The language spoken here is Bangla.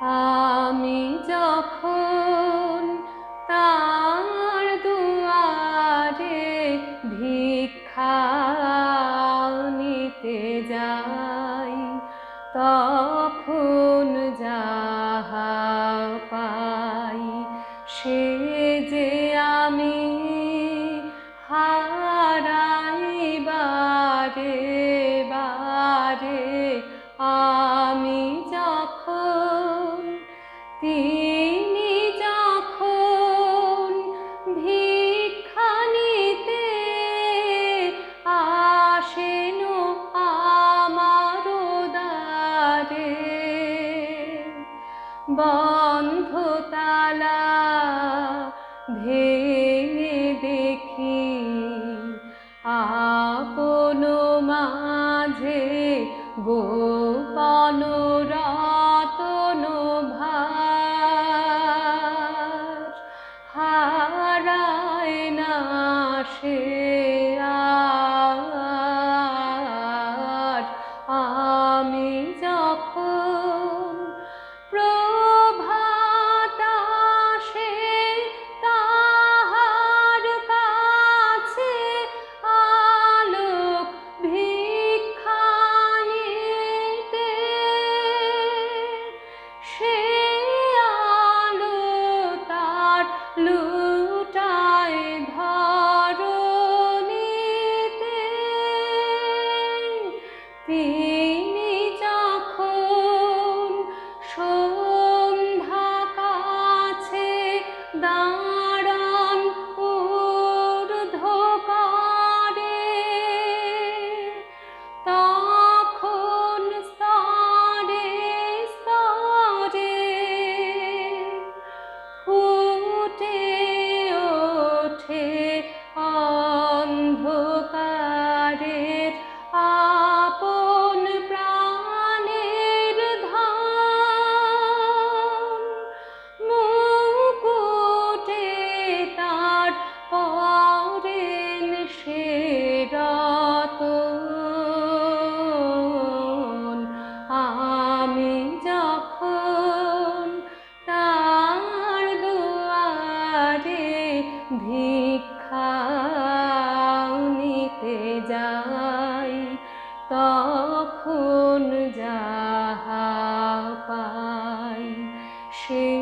আমি যখন তার দুয়ারে ভিক্ষা নিতে যাই, তখন যাহা পাই, সে যে আমি হারাই বারে বারে, আমি যখন তিনি যখন ভিক্ষা নিতে আসেন আমার দ্বারে বন্ধ তালা ভেঙে দেখি আপন মাঝে গোপন যখন ভিক্ষা নিতে যাই তখন যাহা পাই সে